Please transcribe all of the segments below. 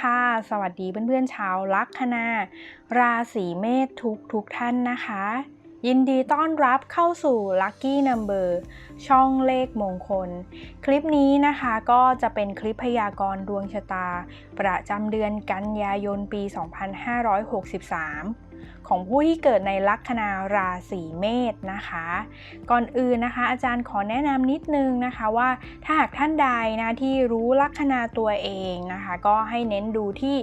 ค่ะ สวัสดีเพื่อนๆชาวลัคนา ราศีเมษทุกทุกท่านนะคะ ยินดีต้อนรับเข้าสู่ Lucky Number ช่องเลขมงคล คลิปนี้นะคะก็จะเป็นคลิปพยากรณ์ดวงชะตา ประจำเดือนกันยายนปี 2563 ของผู้ที่เกิดในลัคนาราศีเมษนะคะ ก่อนอื่นนะคะ อาจารย์ขอแนะนำนิดนึงนะคะว่าถ้าหากท่านใดนะที่รู้ลัคนาตัวเองนะคะ ก็ให้เน้นดูที่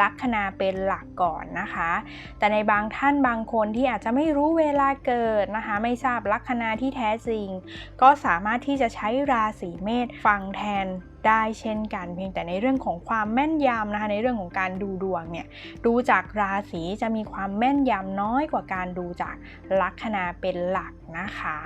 ลัคนาเป็นหลักก่อนนะคะ แต่ในบางท่านบางคนที่อาจจะไม่รู้เวลาเกิดนะคะ ไม่ทราบลัคนาที่แท้จริง ก็สามารถที่จะใช้ราศีเมษฟังแทน ได้เช่นกัน เพียงแต่ในเรื่องของความแม่นยำนะคะในเรื่องของการดูดวงเนี่ยดูจากราศีจะมีความแม่นยำน้อยกว่าการดูจากลัคนาเป็นหลักนะคะ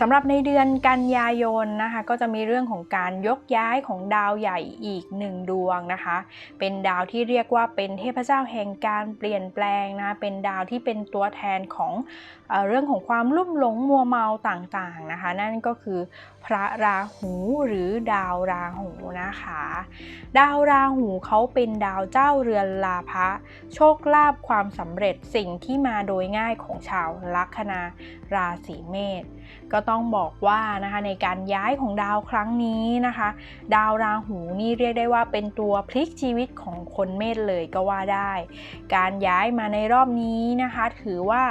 สำหรับในเดือนกันยายนนะคะก็จะมีเรื่องของการยกย้ายของดาวใหญ่อีกหนึ่งดวงนะคะ เป็นดาวที่เรียกว่าเป็นเทพเจ้าแห่งการเปลี่ยนแปลงนะเป็นดาวที่เป็นตัวแทนของ เรื่องของความลุ่มหลงมัวเมาต่างๆนะคะ นั่นก็คือพระราหูหรือดาวราหูนะคะ ดาวราหูเขาเป็นดาวเจ้าเรือนลาภะโชคลาภความสำเร็จสิ่งที่มาโดยง่ายของชาวลัคนาราศีเมษก็ต้องบอกว่านะคะในการย้ายของดาวครั้งนี้นะคะ ดาวราหูนี่เรียกได้ว่าเป็นตัวพลิกชีวิตของคนเมษเลยก็ว่าได้ การย้ายมาในรอบนี้นะคะ ถือว่า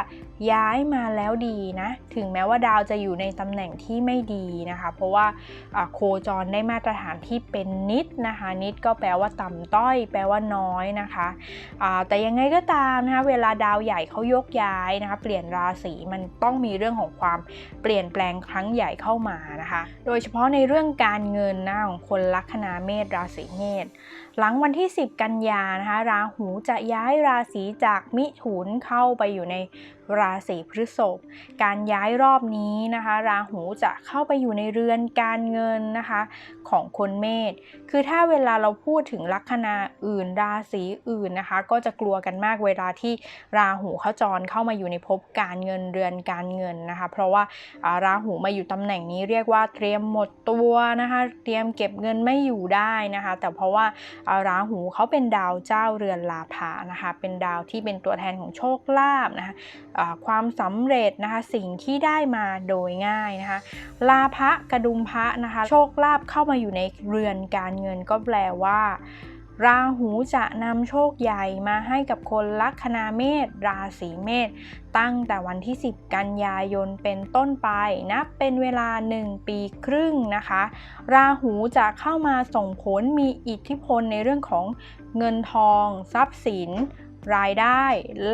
ย้ายมาแล้วดีนะ ถึงแม้ว่าดาวจะอยู่ในตำแหน่งที่ไม่ดีนะคะ เพราะว่าโคจรได้มาตรฐานที่เป็นนิดนะคะ นิดก็แปลว่าต่ำต้อย แปลว่าน้อยนะคะแต่ยังไงก็ตามนะคะเวลาดาวใหญ่เขายกย้ายนะคะ เปลี่ยนราศีมันต้องมีเรื่องของความเปลี่ยนแปลงครั้งใหญ่เข้ามานะคะ โดยเฉพาะในเรื่องการเงินนะของคนลัคนาเมษราศีเมษ หลังวันที่ 10 กันยานะคะ ราหูจะย้ายราศีจากมิถุนเข้าไปอยู่ในราศีพฤษภ การย้ายรอบนี้นะคะ ราหูจะเข้าไปอยู่ในเรือนการเงินนะคะของคนเมษ คือถ้าเวลาเราพูดถึงลัคนาอื่นราศีอื่นนะคะ ก็จะกลัวกันมากเวลาที่ราหูเข้าจรเข้ามาอยู่ในภพการเงินเรือนการเงินนะคะ เพราะว่าราหูมาอยู่ตำแหน่งนี้เรียกว่าเตรียมหมดตัวนะคะ เตรียมเก็บเงินไม่อยู่ได้นะคะ แต่เพราะว่าราหูเขาเป็นดาวเจ้าเรือนลาภานะคะ เป็นดาวที่เป็นตัวแทนของโชคลาภนะคะความสำเร็จนะคะสิ่งที่ได้มาโดยง่ายนะคะลาภะกระดุมพระนะคะ โชคลาภเข้ามาอยู่ในเรือนการเงินก็แปลว่า ราหูจะนำโชคใหญ่มาให้กับคนลัคนาเมษราศีเมษตั้งแต่วันที่ 10 กันยายนเป็นต้นไปนับเป็นเวลา 1 ปีครึ่งนะคะ ราหูจะเข้ามาส่งผลมีอิทธิพลในเรื่องของเงินทอง ทรัพย์สิน รายได้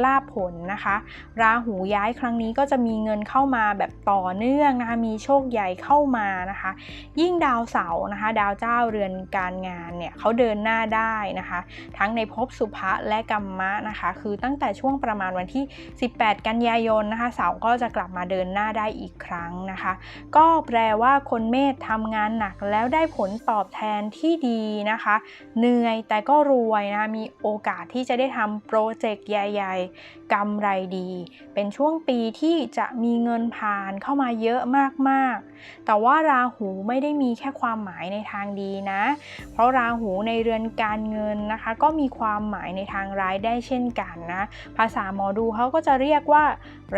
ลาภผลนะคะ ราหูย้ายครั้งนี้ก็จะมีเงินเข้ามาแบบต่อเนื่องนะคะ มีโชคใหญ่เข้ามานะคะ ยิ่งดาวเสาร์นะคะ ดาวเจ้าเรือนการงานเนี่ยเขาเดินหน้าได้นะคะ ทั้งในภพสุภะและกรรมะนะคะ คือตั้งแต่ช่วงประมาณวันที่ 18 กันยายนนะคะ เสาร์ก็จะกลับมาเดินหน้าได้อีกครั้งนะคะ ก็แปลว่าคนเมษทำงานหนักแล้วได้ผลตอบแทนที่ดีนะคะ เหนื่อยแต่ก็รวยนะคะ มีโอกาสที่จะได้ทำโปรรเจกต์ใหญ่ ๆกำไรดี เป็นช่วงปีที่จะมีเงินผ่านเข้ามาเยอะมากๆ แต่ว่าราหูไม่ได้มีแค่ความหมายในทางดีนะ เพราะราหูในเรือนการเงินนะคะ ก็มีความหมายในทางร้ายได้เช่นกันนะ ภาษาหมอดูเขาก็จะเรียกว่า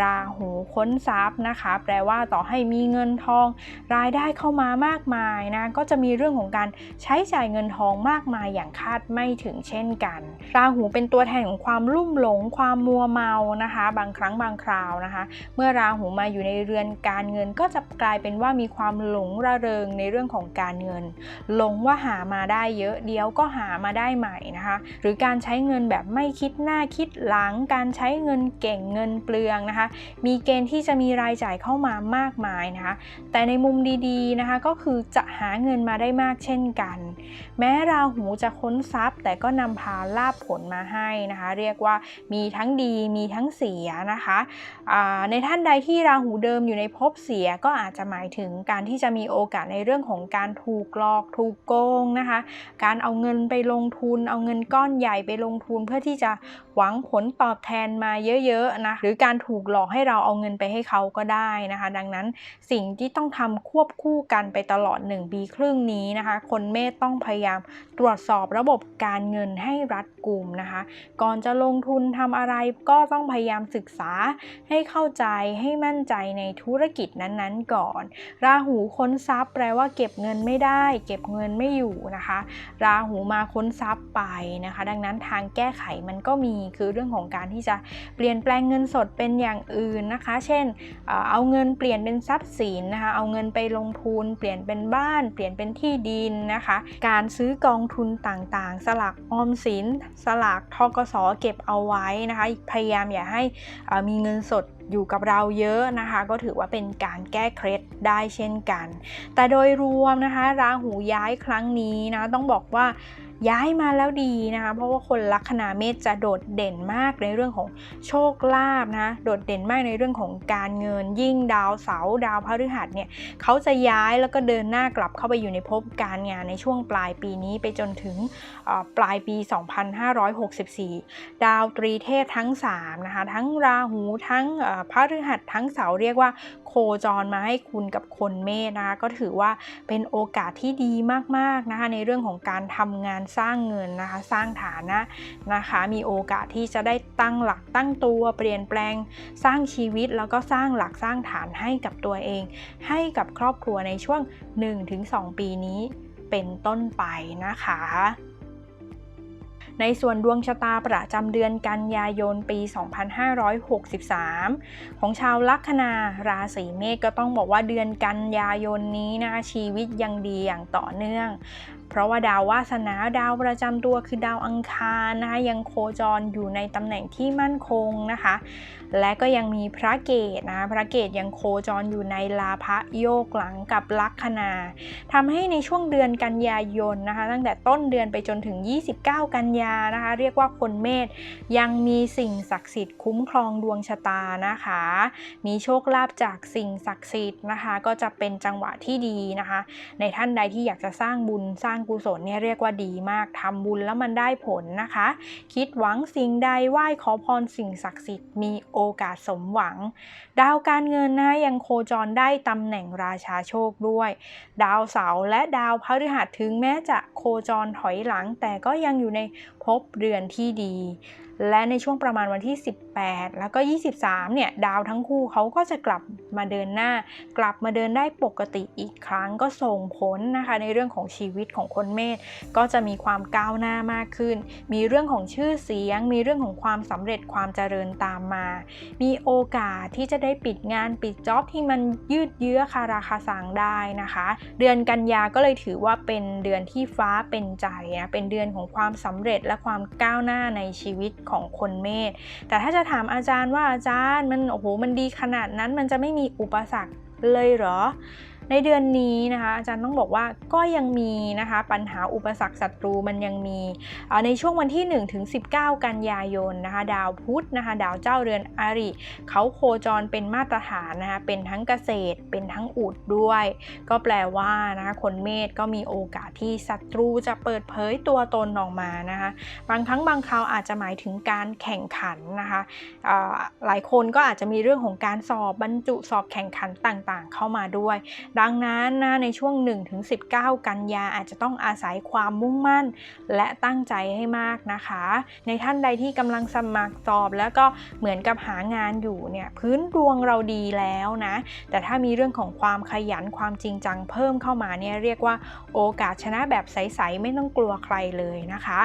ราหูค้นทรัพย์นะคะ แปลว่าต่อให้มีเงินทอง รายได้เข้ามามากมายนะก็จะมีเรื่องของการใช้จ่ายเงินทองมากมายอย่างคาดไม่ถึงเช่นกัน ราหูเป็นตัวแทนของความลุ่มหลง ความมัวเมานะคะ บางครั้งบางคราวนะคะ เมื่อราหูมาอยู่ในเรือนการเงินก็จะกลายเป็นว่ามีความหลงระเริงในเรื่องของการเงิน หลงว่าหามาได้เยอะเดียวก็หามาได้ใหม่นะคะ หรือการใช้เงินแบบไม่คิดหน้าคิดหลัง การใช้เงินเก่งเงินเปลืองนะคะ มีเกณฑ์ที่จะมีรายจ่ายเข้ามามากมายนะคะ แต่ในมุมดีๆนะคะก็คือจะหาเงินมาได้มากเช่นกัน แม้ราหูจะค้นทรัพย์ แต่ก็นำพาลาบผลมาให้นะคะเรียกว่ามีทั้งดีมีทั้งเสียนะคะในท่านใดที่ราหูเดิมอยู่ในภพเสียก็อาจจะหมายถึงการที่จะมีโอกาสในเรื่องของการถูกหลอกถูกโกงนะคะ การเอาเงินไปลงทุน เอาเงินก้อนใหญ่ไปลงทุนเพื่อที่จะหวังผลตอบแทนมาเยอะๆนะหรือการถูกหลอกให้เราเอาเงินไปให้เขาก็ได้นะคะ ดังนั้นสิ่งที่ต้องทำควบคู่กันไปตลอด1ปีครึ่งนี้นะคะ คนเมษต้องพยายามตรวจสอบระบบการเงินให้รัดกุมนะคะ ก่อนจะจะลงทุนทำอะไรก็ต้องพยายามศึกษาให้เข้าใจให้มั่นใจในธุรกิจนั้นๆ ก่อน ราหูค้นทรัพย์แปลว่าเก็บเงินไม่ได้ เก็บเงินไม่อยู่นะคะ ราหูมาค้นทรัพย์ไปนะคะ ดังนั้นทางแก้ไขมันก็มีคือเรื่องของการที่จะเปลี่ยนแปลงเงินสดเป็นอย่างอื่นนะคะ เช่น เอาเงินเปลี่ยนเป็นทรัพย์สินนะคะ เอาเงินไปลงทุน เปลี่ยนเป็นบ้าน เปลี่ยนเป็นที่ดินนะคะ การซื้อกองทุนต่างๆ สลากออมสิน สลากทกสเก็บเอาไว้นะคะ พยายามอย่าให้มีเงินสดอยู่กับเราเยอะนะคะ ก็ถือว่าเป็นการแก้เคล็ดได้เช่นกัน แต่โดยรวมนะคะ ราหูย้ายครั้งนี้นะต้องบอกว่า ย้ายมาแล้วดีนะคะเพราะว่าคนลัคนาเมษจะโดดเด่นมากในเรื่องของโชคลาภนะโดดเด่นมากในเรื่องของการเงิน ยิ่งดาวเสาดาวพฤหัสเนี่ยเขาจะย้ายแล้วก็เดินหน้ากลับเข้าไปอยู่ในภพการงานในช่วงปลายปีนี้ไปจนถึงปลายปี 2564 ดาวตรีเทพทั้ง3นะคะทั้งราหูทั้งพฤหัสทั้งเสาเรียกว่าโคจรมาให้คุณกับคนเมษนะคะก็ถือว่าเป็นโอกาสที่ดีมากๆนะคะในเรื่องของการทำงานสร้างเงินนะคะ สร้างฐานะนะคะ มีโอกาสที่จะได้ตั้งหลักตั้งตัวเปลี่ยนแปลง สร้างชีวิตแล้วก็สร้างหลักสร้างฐานให้กับตัวเอง ให้กับครอบครัวในช่วง 1-2 ปีนี้เป็นต้นไปนะคะในส่วนดวงชะตาประจำเดือนกันยายนปี 2563 ของชาวลัคนาราศีเมษก็ต้องบอกว่าเดือนกันยายนนี้นะคะชีวิตยังดีอย่างต่อเนื่อง เพราะว่าดาววาสนาดาวประจำตัวคือดาวอังคารนะคะยังโคจรอยู่ในตำแหน่งที่มั่นคงนะคะ และก็ยังมีพระเกตนะพระเกตยังโคจรอยู่ในลาภะโยกหลังกับลัคนาทำให้ในช่วงเดือนกันยายนนะคะ ตั้งแต่ต้นเดือนไปจนถึง 29 กันยานะคะ เรียกว่าคนเมษยังมีสิ่งศักดิ์สิทธิ์คุ้มครองดวงชะตานะคะ มีโชคลาภจากสิ่งศักดิ์สิทธิ์นะคะ ก็จะเป็นจังหวะที่ดีนะคะ ในท่านใดที่อยากจะสร้างบุญสร้างกุศลเนี่ยเรียกว่าดีมากทำบุญแล้วมันได้ผลนะคะ คิดหวังสิ่งใดไหว้ขอพรสิ่งศักดิ์สิทธิ์มีโอกาสสมหวัง ดาวการเงินนะยังโคจรได้ตำแหน่งราชาโชคด้วย ดาวเสาร์และดาวพฤหัสถึงแม้จะโคจรถอยหลัง แต่ก็ยังอยู่ใน ภพเรือนที่ดี และในช่วงประมาณวันที่ 18 แล้วก็ 23 เนี่ย ดาวทั้งคู่เขาก็จะกลับมาเดินหน้า กลับมาเดินได้ปกติอีกครั้งก็ส่งผลนะคะ ในเรื่องของชีวิตของคนเมษก็จะมีความก้าวหน้ามากขึ้น มีเรื่องของชื่อเสียง มีเรื่องของความสำเร็จความเจริญตามมา มีโอกาสที่จะได้ปิดงานปิดจ็อบที่มันยืดเยื้อคาราคาสังได้นะคะ เดือนกันยาก็เลยถือว่าเป็นเดือนที่ฟ้าเป็นใจนะเป็นเดือนของความสำเร็จและความก้าวหน้าในชีวิตของคนเมษแต่ถ้าจะถามอาจารย์ว่าอาจารย์มันโอ้โหมันดีขนาดนั้นมันจะไม่มีอุปสรรคเลยเหรอ ในเดือนนี้นะคะอาจารย์ต้องบอกว่าก็ยังมีนะคะปัญหาอุปสรรคศัตรูมันยังมี ในช่วงวันที่1ถึง19 กันยายนนะคะดาวพุธนะคะดาวเจ้าเรือนอริเขาโคจรเป็นมาตรฐานนะคะเป็นทั้งเกษตร เป็นทั้งอุดด้วย ก็แปลว่านะคะคนเมษก็มีโอกาสที่ศัตรูจะเปิดเผยตัวตนออกมานะคะบางครั้งบางคราวอาจจะหมายถึงการแข่งขันนะคะหลายคนก็อาจจะมีเรื่องของการสอบบรรจุสอบแข่งขันต่างๆ เข้ามาด้วยดังนั้นนะในช่วง 1-19 กันยาอาจจะต้องอาศัยความมุ่งมั่น และตั้งใจให้มากนะคะ ในท่านใดที่กำลังสมัครสอบ แล้วก็เหมือนกับหางานอยู่เนี่ยพื้นดวงเราดีแล้วนะ แต่ถ้ามีเรื่องของความขยันความจริงจังเพิ่มเข้ามาเนี่ยเรียกว่าโอกาสชนะแบบใสๆไม่ต้องกลัวใครเลยนะคะ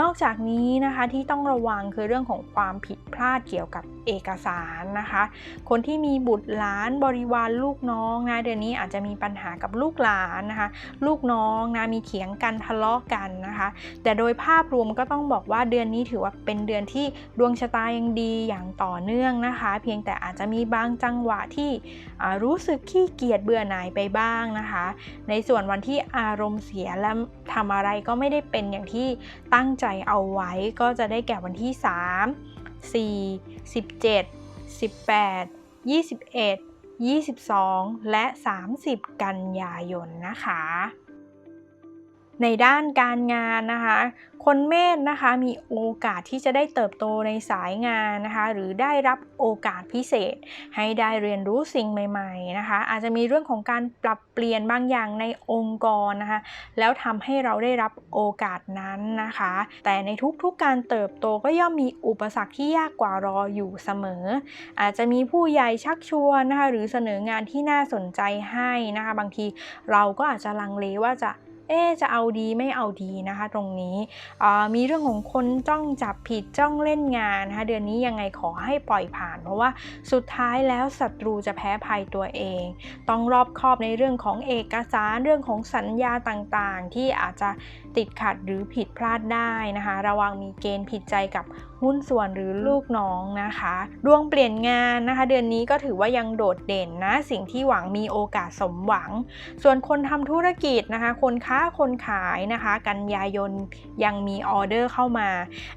นอกจากนี้นะคะที่ต้องระวังคือเรื่องของความผิดพลาดเกี่ยวกับเอกสารนะคะ คนที่มีบุตรหลานบริวารลูกน้องนะเดือนนี้อาจจะมีปัญหากับลูกหลานนะคะ ลูกน้องนะมีเถียงกันทะเลาะกันนะคะ แต่โดยภาพรวมก็ต้องบอกว่าเดือนนี้ถือว่าเป็นเดือนที่ดวงชะตายังดีอย่างต่อเนื่องนะคะ เพียงแต่อาจจะมีบางจังหวะที่รู้สึกขี้เกียจเบื่อหน่ายไปบ้างนะคะ ในส่วนวันที่อารมณ์เสียและทำอะไรก็ไม่ได้เป็นอย่างที่ตั้งใจเอาไว้ก็จะได้แก่วันที่ 3 4 17 18 21 22 และ 30 กันยายนนะคะ ในด้านการงานนะคะ คนเมษนะคะมีโอกาสที่จะได้เติบโตในสายงานนะคะ หรือได้รับโอกาสพิเศษ ให้ได้เรียนรู้สิ่งใหม่ๆนะคะ อาจจะมีเรื่องของการปรับเปลี่ยนบางอย่างในองค์กรนะคะ แล้วทำให้เราได้รับโอกาสนั้นนะคะ แต่ในทุกๆการเติบโตก็ย่อมมีอุปสรรคที่ยากกว่ารออยู่เสมอ อาจจะมีผู้ใหญ่ชักชวนนะคะ หรือเสนองานที่น่าสนใจให้นะคะ บางทีเราก็อาจจะลังเลว่าจะ เอ๊จะเอาดีไม่เอาดีนะคะ ตรงนี้มีเรื่องของคนจ้องจับผิดจ้องเล่นงานนะคะเดือนนี้ยังไงขอให้ปล่อยผ่าน เพราะว่าสุดท้ายแล้วศัตรูจะแพ้ภัยตัวเอง ต้องรอบคอบในเรื่องของเอกสารเรื่องของสัญญาต่างๆ ที่อาจจะติดขัดหรือผิดพลาดได้นะคะ ระวังมีเกณฑ์ผิดใจกับ หุ้นส่วนหรือลูกน้องนะคะดวงเปลี่ยนงานนะคะ เดือนนี้ก็ถือว่ายังโดดเด่นนะ สิ่งที่หวังมีโอกาสสมหวัง ส่วนคนทำธุรกิจนะคะ คนค้าคนขายนะคะ กันยายนยังมีออเดอร์เข้ามา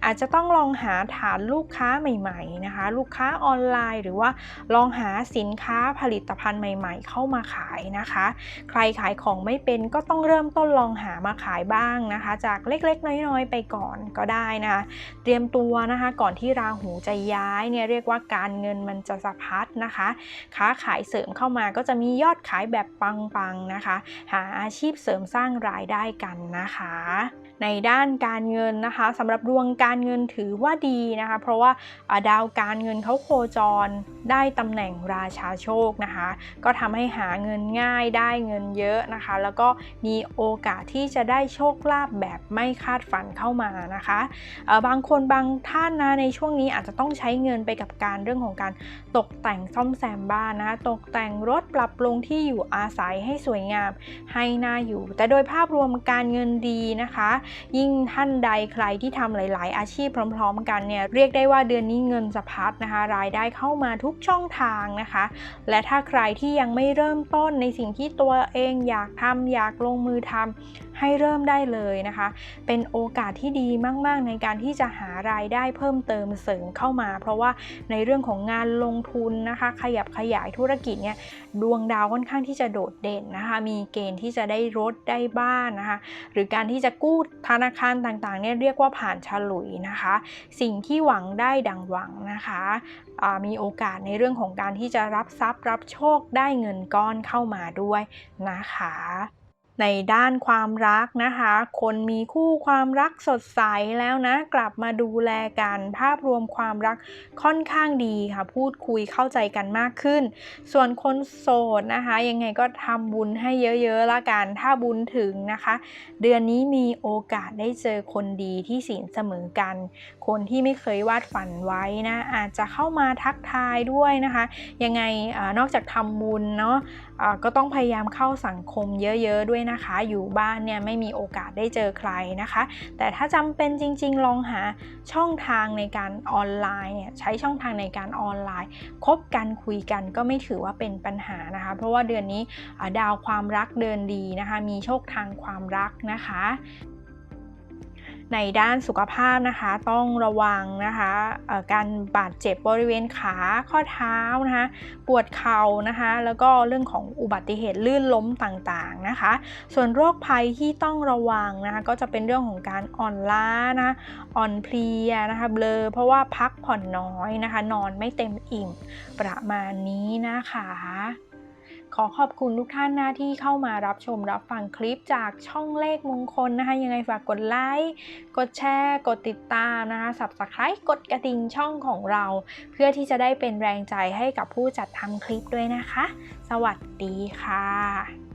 อาจจะต้องลองหาฐานลูกค้าใหม่ๆนะคะ ลูกค้าออนไลน์ หรือว่าลองหาสินค้าผลิตภัณฑ์ใหม่ ๆ เข้ามาขายนะคะ ใครขายของไม่เป็นก็ต้องเริ่มต้นลองหามาขายบ้างนะคะ จากเล็กๆ น้อยๆ ไปก่อนก็ได้นะคะเตรียมตัวนะคะก่อนที่ราหูจะย้ายเนี่ยเรียกว่าการเงินมันจะสะพัดนะคะ ค้าขายเสริมเข้ามาก็จะมียอดขายแบบปังๆนะคะ หาอาชีพเสริมสร้างรายได้กันนะคะในด้านการเงินนะคะสำหรับดวงการเงินถือว่าดีนะคะ เพราะว่าดาวการเงินเขาโคจรได้ตำแหน่งราชาโชคนะคะ ก็ทำให้หาเงินง่ายได้เงินเยอะนะคะ แล้วก็มีโอกาสที่จะได้โชคลาภแบบไม่คาดฝันเข้ามานะคะบางคนบางท่านนะในช่วงนี้อาจจะต้องใช้เงินไปกับการเรื่องของการตกแต่งซ่อมแซมบ้านนะตกแต่งรถปรับปรุงที่อยู่อาศัยให้สวยงามให้น่าอยู่ แต่โดยภาพรวมการเงินดีนะคะยิ่งท่านใดใครที่ทำหลาย ๆ อาชีพพร้อม ๆ กันเนี่ยเรียกได้ว่าเดือนนี้เงินสะพัดนะคะ รายได้เข้ามาทุกช่องทางนะคะ และถ้าใครที่ยังไม่เริ่มต้นในสิ่งที่ตัวเองอยากทำอยากลงมือทำให้เริ่มได้เลยนะคะ เป็นโอกาสที่ดีมาก ๆ ในการที่จะหารายได้เพิ่มเติมเสริมเข้ามา เพราะว่าในเรื่องของงานลงทุนนะคะ ขยับขยายธุรกิจเนี่ยดวงดาวค่อนข้างที่จะโดดเด่นนะคะ มีเกณฑ์ที่จะได้รถได้บ้านนะคะ หรือการที่จะกู้ ธนาคารต่างๆเนี่ยเรียกว่าผ่านฉลุยนะคะ สิ่งที่หวังได้ดังหวังนะคะมีโอกาสในเรื่องของการที่จะรับทรัพย์รับโชคได้เงินก้อนเข้ามาด้วยนะคะ ในด้านความรักนะคะ คนมีคู่ความรักสดใสแล้วนะ กลับมาดูแลกันภาพรวมความรักค่อนข้างดีค่ะ พูดคุยเข้าใจกันมากขึ้น ส่วนคนโสดนะคะ ยังไงก็ทำบุญให้เยอะๆละกัน ถ้าบุญถึงนะคะ เดือนนี้มีโอกาสได้เจอคนดีที่ศีลเสมอกัน คนที่ไม่เคยวาดฝันไว้นะ อาจจะเข้ามาทักทายด้วยนะคะ ยังไงอนอกจากทำบุญเนาะก็ต้องพยายามเข้าสังคมเยอะๆด้วยนะคะ อยู่บ้านเนี่ยไม่มีโอกาสได้เจอใครนะคะ แต่ถ้าจำเป็นจริง ๆ ลองหาช่องทางในการออนไลน์เนี่ยใช้ช่องทางในการออนไลน์คบกันคุยกันก็ไม่ถือว่าเป็นปัญหานะคะ เพราะว่าเดือนนี้ดาวความรักเดินดีนะคะ มีโชคทางความรักนะคะ ในด้านสุขภาพนะคะต้องระวังนะคะการบาดเจ็บบริเวณขาข้อเท้านะคะปวดเข่านะคะแล้วก็เรื่องของอุบัติเหตุลื่นล้มต่างๆนะคะ ส่วนโรคภัยที่ต้องระวังนะคะก็จะเป็นเรื่องของการอ่อนล้านะอ่อนเพลียนะคะเบลอเพราะว่าพักผ่อนน้อยนะคะ นอนไม่เต็มอิ่มประมาณนี้นะคะ ขอขอบคุณทุกท่านนะที่เข้ามารับชมรับฟังคลิปจากช่องเลขมงคลนะคะ ยังไงฝากกดไลค์กดแชร์ กดติดตามนะคะ subscribe กดกระดิ่งช่องของเรา เพื่อที่จะได้เป็นแรงใจให้กับผู้จัดทำคลิปด้วยนะคะ สวัสดีค่ะ